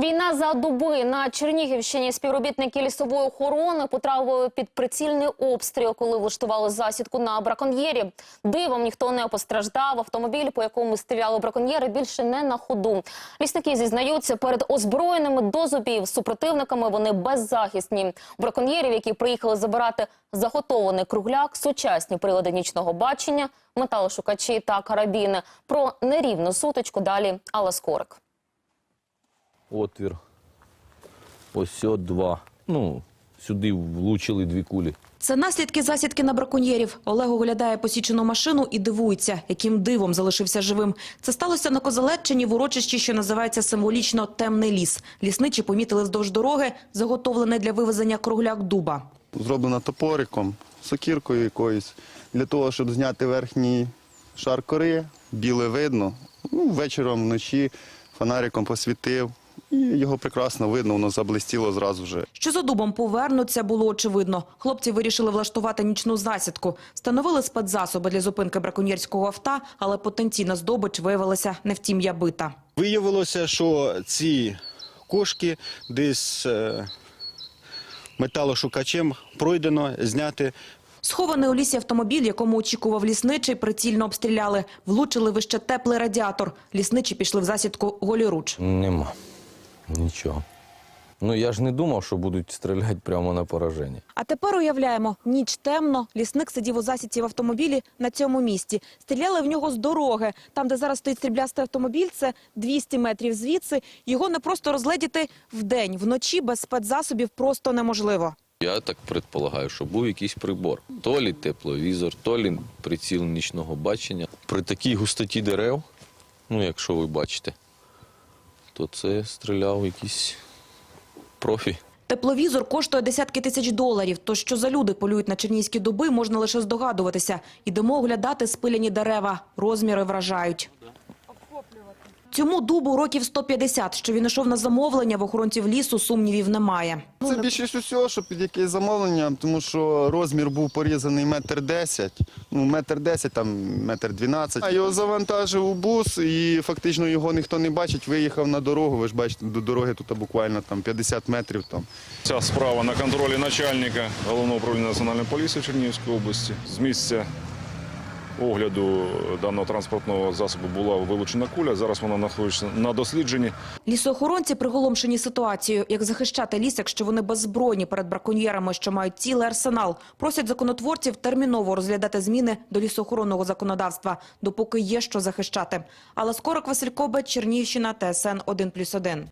Війна за доби на Чернігівщині співробітники лісової охорони потрапили під прицільний обстріл, коли влаштували засідку на браконьєрів. Дивом ніхто не постраждав. Автомобіль, по якому стріляли браконьєри, більше не на ходу. Лісники зізнаються перед озброєними до зубів супротивниками. Вони беззахисні. Браконьєрів, які приїхали забирати заготований кругляк, сучасні прилади нічного бачення, металошукачі та карабіни. Про нерівну сутичку далі Алла Скорик. Отвір. Ось два. Ну, сюди влучили дві кулі. Це наслідки засідки на браконьєрів. Олег оглядає посічену машину і дивується, яким дивом залишився живим. Це сталося на Козелеччині в урочищі, що називається символічно «Темний ліс». Лісничі помітили вздовж дороги, заготовлене для вивезення кругляк дуба. зроблена топориком, сокіркою якоюсь, для того, щоб зняти верхній шар кори, біле видно. Ну, вечором, вночі фонариком посвітив, і його прекрасно видно, воно заблистіло зразу вже. Що за дубом повернуться, було очевидно. Хлопці вирішили влаштувати нічну засідку. Встановили спецзасоби для зупинки браконьєрського авто, але потенційна здобич виявилася не втім'я бита. Виявилося, що ці кошки десь е, металошукачем пройдено, зняти. Схований у лісі автомобіль, якому очікував лісничий, прицільно обстріляли. Влучили вище теплий радіатор. Лісничі пішли в засідку голіруч. Нема. Нічого. Ну я ж не думав, що будуть стріляти прямо на пораження. А тепер уявляємо, ніч темно, лісник сидів у засідці в автомобілі на цьому місці. Стріляли в нього з дороги. Там, де зараз стоїть стріблястий автомобіль, це 200 метрів звідси. Його не просто розгледіти вдень, вночі без спецзасобів просто неможливо. Я так предполагаю, що був якийсь прибор. То лі тепловізор, то лі приціл нічного бачення. При такій густоті дерев, ну якщо ви бачите, то це стріляв якийсь профі. Тепловізор коштує десятки тисяч доларів. То що за люди полюють на чернійські доби, можна лише здогадуватися. Ідемо оглядати спиляні дерева. Розміри вражають. Цьому дубу років 150. Що він йшов на замовлення, в охоронців лісу сумнівів немає. Це більшість усього, що під якесь замовлення, тому що розмір був порізаний метр десять, ну метр десять, там метр дванадцять. А його завантажив у бус і фактично його ніхто не бачить. Виїхав на дорогу. Ви ж бачите, до дороги тут буквально там 50 метрів. Там. Ця справа на контролі начальника головного управління національної поліції Чернігівської області. З місця огляду даного транспортного засобу була вилучена куля. Зараз вона знаходиться на дослідженні. Лісоохоронці приголомшені ситуацією, як захищати ліс, якщо вони беззбройні перед браконьєрами, що мають цілий арсенал. Просять законотворців терміново розглядати зміни до лісоохоронного законодавства, допоки є що захищати. Але скорок Василь Кобець, Чернігівщина, ТСН 1+,1.